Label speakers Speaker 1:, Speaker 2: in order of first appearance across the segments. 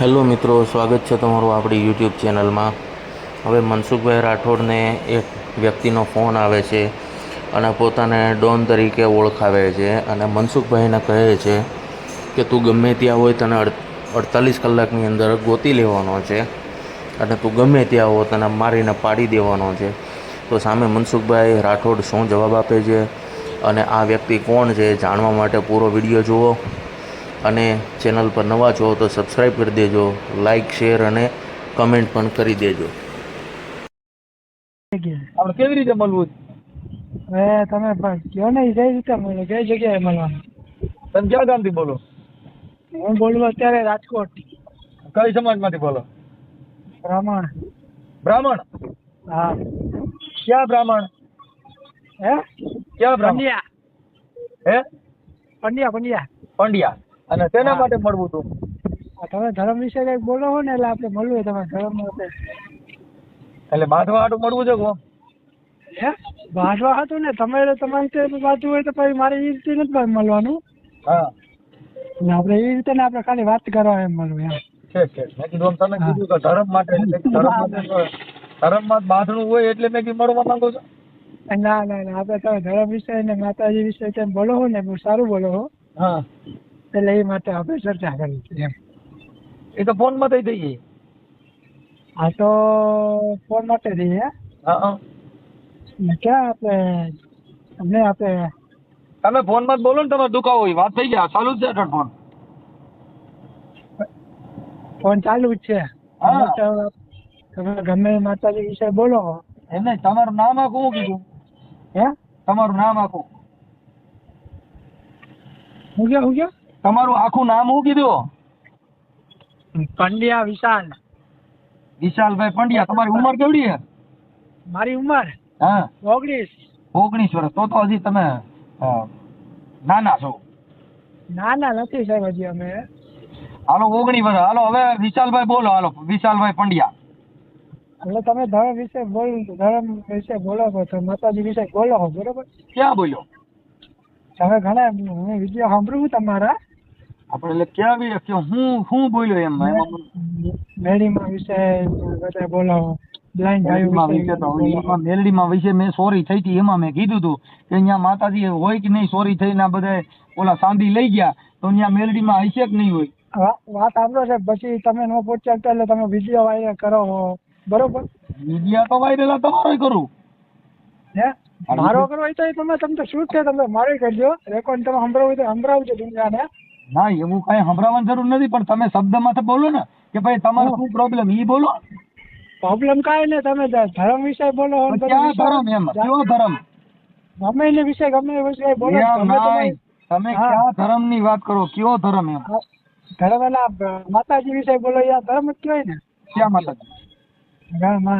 Speaker 1: Hello મિત્રો, સ્વાગત છે તમારું આપણી યુટ્યુબ ચેનલમાં. હવે મનસુખભાઈ રાઠોડને એક વ્યક્તિનો ફોન આવે છે અને પોતાને ડોન તરીકે ઓળખાવે છે અને મનસુખભાઈને કહે છે કે તું ગમે ત્યાં હોય તને અડતાલીસ કલાકની અંદર ગોતી લેવાનો છે અને તું ગમે ત્યાં હો તને મારીને પાડી દેવાનો છે. તો સામે મનસુખભાઈ રાઠોડ શું જવાબ આપે છે અને આ વ્યક્તિ કોણ છે, જાણવા માટે પૂરો વીડિયો જુઓ. અને ચેનલ પર નવા છો તો સબસ્ક્રાઈબ કરી દેજો લાઈક શેર અને કમેન્ટ પણ કરી દેજો.
Speaker 2: આપણે કેવી રીતે મળવું?
Speaker 3: હવે તમે પણ કયો ને કઈ રીતે મળો કઈ જગ્યાએ મળવાનું?
Speaker 2: તમે ક્યાં ગામથી બોલો?
Speaker 3: હું બોલું અત્યારે રાજકોટ.
Speaker 2: કઈ સમાજમાંથી બોલો?
Speaker 3: બ્રાહ્મણ.
Speaker 2: બ્રાહ્મણ?
Speaker 3: હા.
Speaker 2: ક્યાં બ્રાહ્મણ?
Speaker 3: હે?
Speaker 2: ક્યાં બ્રાહ્મણ? હે?
Speaker 3: પંડ્યા પંડ્યા.
Speaker 2: પંડ્યા. અને તેના માટે મળવું હતું.
Speaker 3: તમે ધર્મ વિશે કંઈક બોલો છો ને એટલે આપણે મળવું તમે ધર્મ માટે.
Speaker 2: એટલે બાંધવા હાટું મળવું છે કોમ
Speaker 3: હે? બાંધવા હતું ને? તમે તમારી રીતે વાંચવું હોય તો પછી મારે એ રીતે નથી મળવાનું.
Speaker 2: હા.
Speaker 3: ને આપણે એ રીતે ને આપણે ખાલી વાત કરવા એમ મળવું એમ.
Speaker 2: મેં કીધું તમે કીધું કે ધર્મ માટે ધર્મ ધર્મમાં બાંધણું હોય એટલે મેં કીધું મળવા માંગુ છું.
Speaker 3: ના ના ના. આપણે તમે ધર્મ વિશે ને માતાજી વિશે બોલો હો ને બહુ સારું બોલો હો.
Speaker 2: હા.
Speaker 3: એટલે એ માટે આપણે ચર્ચા કરી છે એમ.
Speaker 2: એ તો ફોનમાં થઈ થઈ
Speaker 3: આ તો ફોન માટે થઈ હે ક્યાં આપણે તમને આપણે
Speaker 2: તમે ફોનમાં જ બોલો ને તમારે દુખાવો હોય વાત થઈ ગયા ચાલુ જ છે ફોન.
Speaker 3: ફોન ચાલુ જ છે.
Speaker 2: હા.
Speaker 3: તમે ગમે માતાજી વિશે બોલો.
Speaker 2: એમ નહીં તમારું નામ આખું હું કીધું?
Speaker 3: હે?
Speaker 2: તમારું નામ આખું?
Speaker 3: હું ગયો હું ગયો
Speaker 2: તમારું આખું નામ શું કીધું?
Speaker 3: પંડ્યા વિશાલ.
Speaker 2: વિશાલભાઈ પંડ્યા. તમારી ઉંમર કેવડી છે?
Speaker 3: મારી ઉંમર?
Speaker 2: હા.
Speaker 3: ઓગણીસ.
Speaker 2: ઓગણીસ વર્ષ. તો તો હજી તમે નાના છો.
Speaker 3: ના ના નથી સાહેબ હજી અમે.
Speaker 2: હાલો ઓગણીસ વર્ષ. હાલો હવે વિશાલભાઈ બોલો. હાલો વિશાલભાઈ પંડ્યા.
Speaker 3: એટલે તમે ધર્મ વિશે બોલ ધર્મ વિશે બોલો છો તો માતાજી વિશે બોલો છો બરોબર?
Speaker 2: ક્યાં બોલ્યો?
Speaker 3: તમે ઘણા હું વીડિયો સાંભળું તમારા.
Speaker 2: આપણે એટલે ક્યાં બી કે હું હું બોલ્યો એમ
Speaker 3: મેડીમાં વિશે બધા
Speaker 2: મેલડીમાં વિશે મેં સોરી થઈ હતી એમાં મેં કીધું હતું કે અહીંયા માતાજી હોય કે નહીં સોરી થઈને આ બધા ઓલા સાંભળી લઈ ગયા તો અહીંયા મેલડીમાં હશે કે નહીં હોય?
Speaker 3: વાત સાંભળો છે પછી તમે ન પહોંચ્યા એટલે તમે વીડિયો વાયરલ કરો બરોબર?
Speaker 2: વીડિયો તો વાયરલ તમારો કરું.
Speaker 3: હે? મારો કરો હોય તો એ તમે તમને શું છે તમે મારે કરજો. રેકોર્ડ તમે સંભળાવું તો સંભળાવજો દુનિયાને.
Speaker 2: ના એવું કઈ સંભળાવવાની જરૂર નથી પણ તમે શબ્દમાં તો બોલો ને કે ભાઈ તમારો શું પ્રોબ્લેમ ઈ બોલો.
Speaker 3: પ્રોબ્લેમ કાંઈ નહીં તમે ધર્મ વિશે બોલો
Speaker 2: ક્યાં ધર્મ એમ? કયો ધર્મ?
Speaker 3: ગમે એને વિશે ગમે એ વિશે બોલો તમે.
Speaker 2: ક્યાં ધર્મની વાત કરો કયો ધર્મ એમ?
Speaker 3: ધર્મ એના માતાજી વિશે બોલો યાર ધર્મ જ કહેવાય ને.
Speaker 2: ક્યાં માતાજી?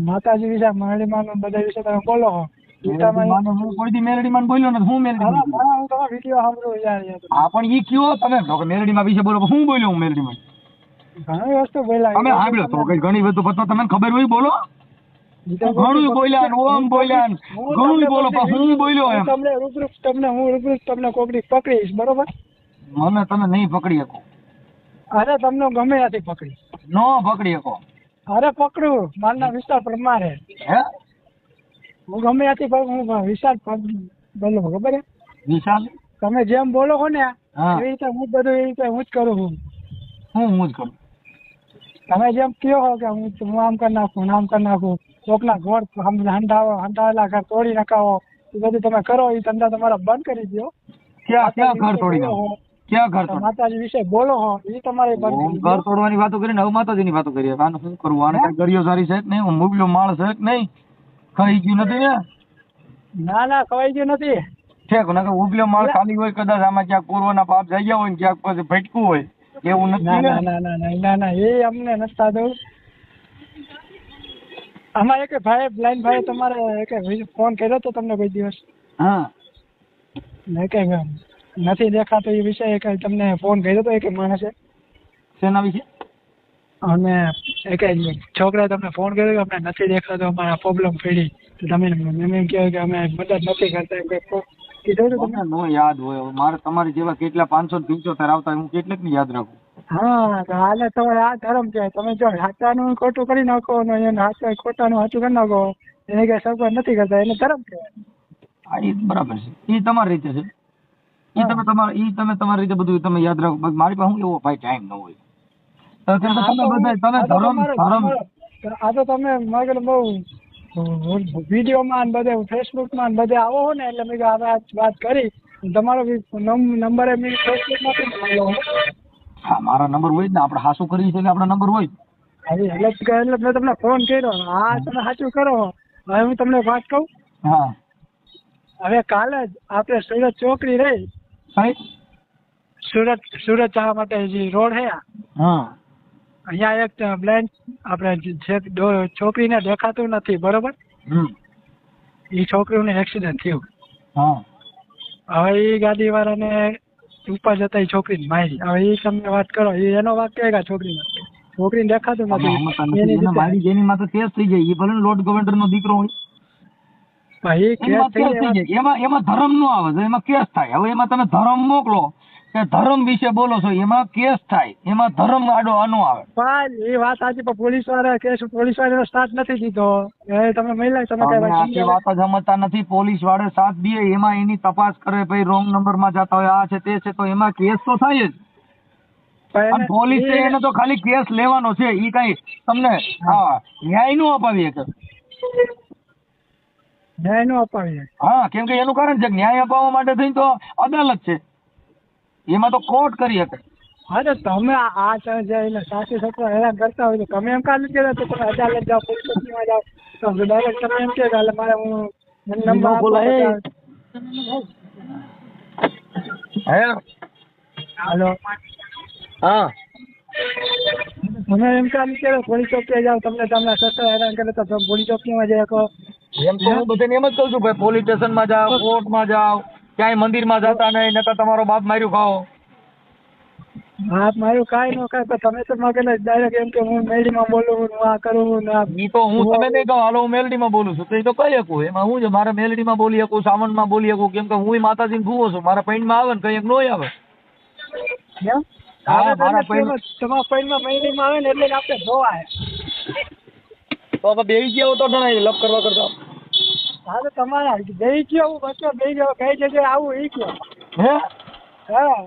Speaker 3: માતાજી વિશે માળીમાં બધા વિશે તમે બોલો
Speaker 2: માને કોઈ દી મેલડીમાં બોલ્યો નથી હું બોલ્યો?
Speaker 3: હું તમારા વીડિયો સાંભળું યાર યાર.
Speaker 2: હા પણ ઈ કયો તમે તો કે વિશે બોલો હું બોલ્યો હું મેલડીમાં
Speaker 3: ઘણી વસ્તુ બોલાય.
Speaker 2: તમે સાંભળ્યો તો કઈ ઘણી વસ્તુ પછી તમને ખબર હોય બોલો. ઘણું બોલ્યા ઓમ બોલ્યા ઘણું બોલો પણ હું બોલ્યો એમ.
Speaker 3: તમને રૂબરૂ તમને હું રૂબરૂ તમને કોકડી પકડીશ બરોબર?
Speaker 2: મને તમે નહીં પકડી શકો.
Speaker 3: અરે તમને ગમે ત્યાંથી પકડી
Speaker 2: નો પકડી શકો.
Speaker 3: અરે પકડું મારના વિસ્તાર પ્રમાણે.
Speaker 2: હે?
Speaker 3: હું ગમે ત્યાંથી પકડું હું વિસ્તાર બોલો ખબર
Speaker 2: વિશાલ
Speaker 3: તમે જેમ બોલો છો ને
Speaker 2: એ
Speaker 3: એવી રીતે હું બધું એવી રીતે હું જ કરું છું.
Speaker 2: હું હું જ કરું.
Speaker 3: તમે જેમ કહો છો કે હું હું આમ કરી નાખું આમ કરી નાખું કોકના ઘોડ હંડાવો હંડાવેલા ઘર તોડી નાખાવો એ બધું તમે કરો એ ધંધા તમારા બંધ કરી દો
Speaker 2: ક્યાં ક્યાં ઘર તોડી નાખો? ક્યાં ઘર
Speaker 3: માતાજી વિશે બોલો હો એ તમારે
Speaker 2: ઘર તોડવાની વાતો કરીને હવે માતાજીની વાતો કરીએ. આનું શું કરવું આને કઈ ગરિયો સારી છે કે નહીં? હું મુગલો માળ છે કે નહીં? ખાઈ ગયું નથી ને
Speaker 3: ના ના ખવાઈ ગયું નથી.
Speaker 2: ઠેક નકર ઉગલો માળ ખાલી હોય કદાચ આમાં ક્યાંક પૂર્વના પાપ જઈ ગયા હોય ને ક્યાંક પછી ભટકું હોય એવું નથી
Speaker 3: ના
Speaker 2: ના?
Speaker 3: ના ના ના એ અમને નથી દઉં આમાં એક ભાઈ બ્લાઇન્ડ ભાઈ તમારે એક ફોન કર્યો તો તમને કોઈ દિવસ?
Speaker 2: હા.
Speaker 3: ને કે નથી દેખાતો એ વિષય એક તમને ફોન કર્યો તો એક માણસે?
Speaker 2: શેના વિશે?
Speaker 3: અને એક છોકરાએ તમને ફોન કર્યો કે અમને નથી દેખાતો અમારા પ્રોબ્લેમ પડી. તો તમે એમ કહો કે અમે મદદ નથી કરતા એમ કંઈક કીધું હતું તમે
Speaker 2: નો યાદ હોય. મારે તમારી જેવા કેટલા પાંચસો પંચોતેર આવતા હોય, હું કેટલાક ને યાદ રાખું?
Speaker 3: હા હાલે તમારે આ ધર્મ છે. તમે જો સાચાનું ખોટું કરી નાખો ને એને સાચા ખોટાનું સાચું કરી નાખો એને કઈ સગવડ નથી કરતા. એને ધર્મ છે.
Speaker 2: હા એ બરાબર છે. એ તમારી રીતે છે. એ તમે તમારે એ તમે તમારી રીતે બધું તમે યાદ રાખો. મારી પાસે હું એવો ભાઈ ટાઈમ ન હોય. તો તમે બધા તમે
Speaker 3: આ તો
Speaker 2: ધર્મ
Speaker 3: તમારો-
Speaker 2: ધર્મ
Speaker 3: આ તો તમે મગર બહુ વિડીયોમાં બધે ફેસબુકમાં બધે આવો હો ને એટલે મેં વાત કરી. તમારો નંબર એ મેં
Speaker 2: હા. મારા નંબર હોય જ ને આપણે હાસું કરીએ છીએ આપણા નંબર હોય.
Speaker 3: એટલે એટલે મેં તમને ફોન કર્યો. હા તમે સાચું કરો. હવે હું તમને વાત કહું.
Speaker 2: હા.
Speaker 3: હવે કાલે જ આપણે સુરત ચોકડી રહી. સુરત સુરત જવા માટે જે રોડ હે
Speaker 2: હા.
Speaker 3: અહીંયા એક બ્લાઇન્ડ આપણે જે છોકરીને દેખાતું નથી બરોબર? એ છોકરીને એક્સિડન્ટ થયું. હવે એ ગાડી વાળાને ઉપર જતા એ છોકરીને મારી. હવે એ તમે વાત કરો એ એનો વાક કે આ છોકરીનો? છોકરીને દેખાતું નથી. એની
Speaker 2: મારી જેની માથે કેસ થઈ જાય. એ ભલે લોર્ડ ગવર્નર નો દીકરો હોય. એમાં ધર્મ નો આવે એમાં કેસ થાય. હવે એમાં તમે ધર્મ મોકલો. કે ધર્મ વિશે બોલો છો એમાં કેસ થાય એમાં ધર્મ આડો આનો આવે.
Speaker 3: પણ એ વાત આજે પોલીસવાળા કેસ પોલીસવાળા સાથ નથી દીધો. એ તમે મહિલા તમે કઈ વાત
Speaker 2: જ સમજતા નથી પોલીસ વાળે સાથ દે એમાં એની તપાસ કરે ભાઈ રોંગ નંબરમાં જતા હોય આ છે તે છે તો એમાં કેસ તો થાય જ. અને પોલીસ
Speaker 3: એ-
Speaker 2: એને તો ખાલી કેસ લેવાનો છે ઈ કઈ તમને હા ન્યાયનું અપાવીએ
Speaker 3: કે ન્યાયનું અપાવીએ
Speaker 2: હા કેમ કે એનું કારણ છે કે ન્યાય અપાવવા માટે થઈને તો અદાલત છે. એમાં તો કોર્ટ કરી શકે.
Speaker 3: હા તો તમે આ તમે સાસુ સસરા હેરાન કરતા હોય તો તમે એમ કામ નથી કરતા તો તમે અદાલત જાઓ પોલીસ સ્ટેશનમાં જાઓ? તો ડાયરેક્ટ તમે એમ કે કાલે મારે હું નંબર
Speaker 2: બોલાય.
Speaker 3: હાલો.
Speaker 2: હા.
Speaker 3: તમે એમ કાલે કે પોલીસ ચોકીએ જાઓ તમને તમને સસરા હેરાન કરે તો તમે પોલીસ ચોકીમાં જઈ શકો.
Speaker 2: એમ તો હું બધાને એમ જ કહું છું ભાઈ પોલીસ સ્ટેશનમાં જાઓ કોર્ટમાં જાઓ. ક્યાંય મંદિરમાં જતા નહીં નકર તમારો બાપ માર્યું ખાઓ.
Speaker 3: બાપ માર્યું કાંઈ ન કાંઈ પણ તમે તો મગજ ડાયરેક્ટ એમ કે હું મેડીમાં બોલું હું આ કરું ને આ
Speaker 2: ઈ તો હું તમે નહીં કહો હાલો હું મેલડીમાં બોલું છું તો એ તો કહી શકું એમાં હું છે મારે મેલડીમાં બોલી શકું સાવનમાં બોલી શકું કેમ કે હું માતાજીને ભૂવો છું મારા પૈણમાં આવે ને કઈ એક આવે. હા, મારા પૈણ-
Speaker 3: તમારા પૈણમાં મેડીમાં આવે ને એટલે આપણે જોવાય.
Speaker 2: તો હવે બેસી ગયા તો ગણાય લપ કરવા કરતા.
Speaker 3: હા તો તમારા બેઈ ગયો હું બસો દઈ ગયો કઈ જગ્યાએ આવું એ ગયો.
Speaker 2: હે?
Speaker 3: હા.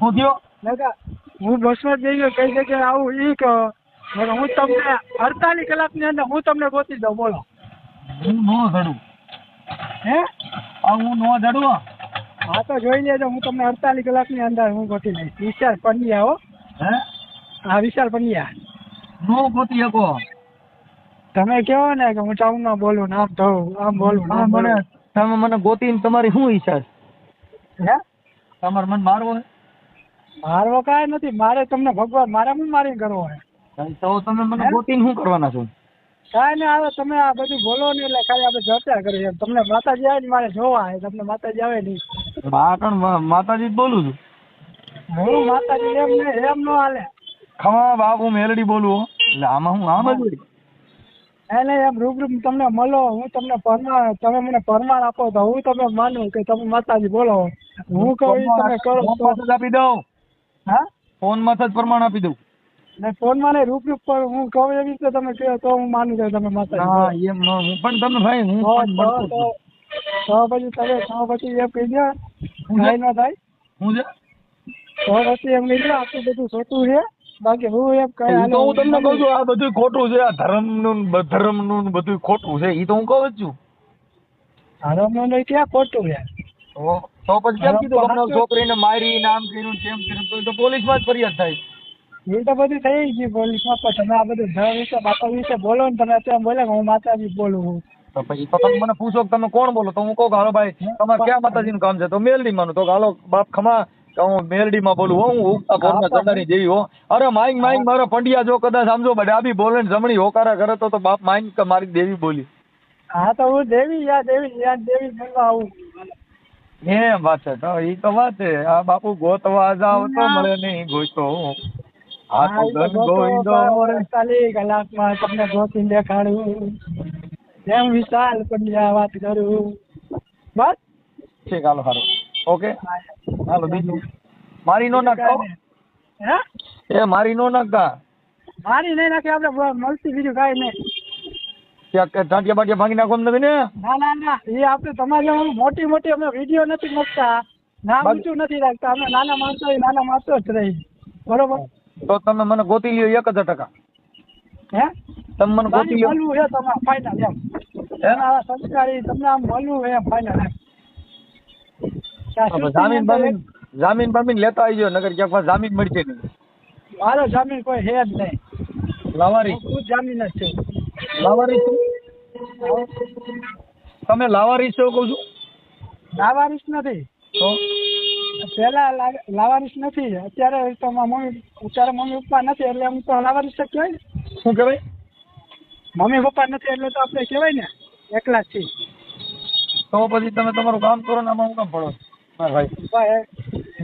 Speaker 2: હું ગયો?
Speaker 3: નકા હું બસમાં જઈ ગયો કઈ જગ્યાએ આવું એ કહો હું તમને અડતાલીસ કલાકની અંદર હું તમને ગોતી દઉં બોલો.
Speaker 2: હું નો ધડું
Speaker 3: હે?
Speaker 2: આ હું નો ધડું હો.
Speaker 3: તો જોઈ લેજો હું તમને અડતાલીસ કલાકની અંદર હું ગોતી દઈશ. વિશાલ પંડ્યા હો.
Speaker 2: હે?
Speaker 3: હા વિશાલ પંડ્યા.
Speaker 2: નો ગોતી શકો.
Speaker 3: તમે કહો ને કે હું ટાઉનમાં બોલું આમ થવું આમ બોલું આમ
Speaker 2: મને તમે મને ગોતીને તમારી શું ઈચ્છા છે?
Speaker 3: હે?
Speaker 2: તમારે મને મારવો હે
Speaker 3: મારવો કાંઈ નથી મારે તમને ભગવાન મારે હું મારી કરવો
Speaker 2: હે તો તમે મને ગોતીને શું કરવાના છો?
Speaker 3: કાંઈ નહીં આવે તમે આ બધું બોલો ને એટલે ખાલી આપણે ચર્ચા કરીએ. તમને માતાજી આવે ને મારે જોવા હે તમને માતાજી આવે નહીં.
Speaker 2: હા પણ માતાજી જ બોલું છું?
Speaker 3: હું માતાજી એમ ને એમ નો હાલે.
Speaker 2: ખમા બાપુ મેલડી બોલું એટલે આમાં હું આમ જ.
Speaker 3: એને એમ રૂબરૂ તમને મળો હું તમને પરમાણ તમે મને પરમાણ આપો તો હું તમે માનું કે તમે માતાજી બોલો. હું કહું તમે કરો
Speaker 2: આપી દઉં.
Speaker 3: હા?
Speaker 2: ફોનમાં જ પ્રમાણ આપી દઉં.
Speaker 3: ને ફોનમાં ને રૂબરૂ પર હું કહું એવી રીતે તમે કહો તો હું માનું કે તમે માતાજી
Speaker 2: હા. એમ હું પણ તમે ભાઈ હું
Speaker 3: તો પછી તમે તો પછી એમ કહી દો થાય ન થાય.
Speaker 2: હું
Speaker 3: તો પછી એમ કહી દો આટલું બધું ખોટું છે. બાકી હું એમ
Speaker 2: કઈ તો હું તમને કહું છું આ બધું ખોટું છે આ ધર્મનું ને ધર્મનું ને બધું ખોટું છે ઈ તો હું કહું છું.
Speaker 3: ધર્મનું નહીં ક્યાં ખોટું છે.
Speaker 2: તો પછી કેમ કીધું
Speaker 3: હમણાં
Speaker 2: છોકરીને મારી નામ કર્યું ને તેમ કર્યું તો પોલીસમાં જ ફરિયાદ થાય.
Speaker 3: એ તો બધું થઈ ગયું પોલીસમાં પણ તમે આ બધું ધર્મ વિશે માતા વિશે બોલો ને તમે અત્યારે બોલે હું માતાજી બોલું છું.
Speaker 2: તો પછી તો તમે મને પૂછો કે તમે કોણ બોલો તો હું કહું હાલો ભાઈ તમારે ક્યાં માતાજીનું કામ છે? તો મેલ નહીં માનું તો હાલો બાપ ખમા હું મેલડીમાં બોલું હો હું ઉગતા ઘરમાં ચંદાની જેવી હો. અરે માઈક માઈક મારો પંડિયા જો કદાચ સમજો ડાબી બોલે ને જમણી હોકારા કરે તો તો બાપ માઈક કે મારી દેવી બોલી.
Speaker 3: હા તો હું દેવી યા દેવી યા દેવી બોલવા આવું.
Speaker 2: એમ વાત છે? તો ઈ તો વાત છે. આ બાપુ ગોતવા જાવ તો મળે નહીં ગોતો. આ તો
Speaker 3: તો
Speaker 2: ગોવિંદો.
Speaker 3: અડતાલીસ કલાકમાં તમને ગોતી દેખાડું. જેમ વિશાલ પંડ્યા વાત કરું. બસ.
Speaker 2: ઠીક હાલો હાલો. ઓકે? હાલો બીજું. મારી નો નાખો
Speaker 3: હે.
Speaker 2: એ મારી નો નાખતા
Speaker 3: મારી નહીં નાખી આપણે મળતી બીજું કાંઈ નહીં.
Speaker 2: ટાંટિયા બાટિયા ભાંગી નાખવા નથી ને?
Speaker 3: ના ના ના એ આપણે તમારી મોટી મોટી અમે વીડિયો નથી મૂકતા. નામ ઊંચું નથી રાખતા. અમે નાના માણસો નાના માણસો જ રહી. બરોબર?
Speaker 2: તો તમે મને ગોતી લ્યો એક હજાર ટકા.
Speaker 3: હે?
Speaker 2: તમે મને ગોતી લ્યો.
Speaker 3: મળવું છે તમારે ફાઇનલ એમ? સંસ્કારી તમને આમ મળવું એમ ફાઇનલ એમ.
Speaker 2: જામીન બામીન જામીન બામીન લેતા આવજો નગર ક્યાંક પાસે જામીન મળશે નહીં.
Speaker 3: મારો જામીન કોઈ છે જ નહીં.
Speaker 2: લાવારી.
Speaker 3: હું જામીન જ છે.
Speaker 2: લાવારી? તમે લાવારી છો કહું છું?
Speaker 3: લાવારીશ નથી.
Speaker 2: તો?
Speaker 3: પેલા લાવારીશ નથી. અત્યારે તો મમ્મી અત્યારે મમ્મી પપ્પા નથી એટલે હું તો લાવારીશ કહેવાય
Speaker 2: શું કહેવાય?
Speaker 3: મમ્મી પપ્પા નથી એટલે તો આપણે કહેવાય ને એકલા જ છીએ.
Speaker 2: તો પછી તમે તમારું કામ કરો ને આમાં હું કામ પડો ભાઈ.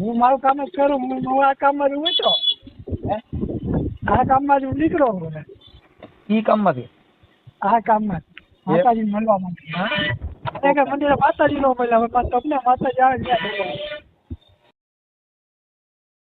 Speaker 3: હું મારું કામ જ કરું હું હું આ કામમાં જ ઉતરો આ કામમાં જ હું નીકળો હું ને.
Speaker 2: ઈ કામમાંથી?
Speaker 3: આ કામમાં માતાજી મળવા માંગે કે મંદિરે માતાજી નો મળ્યા તમને માતાજી આવે ત્યાં.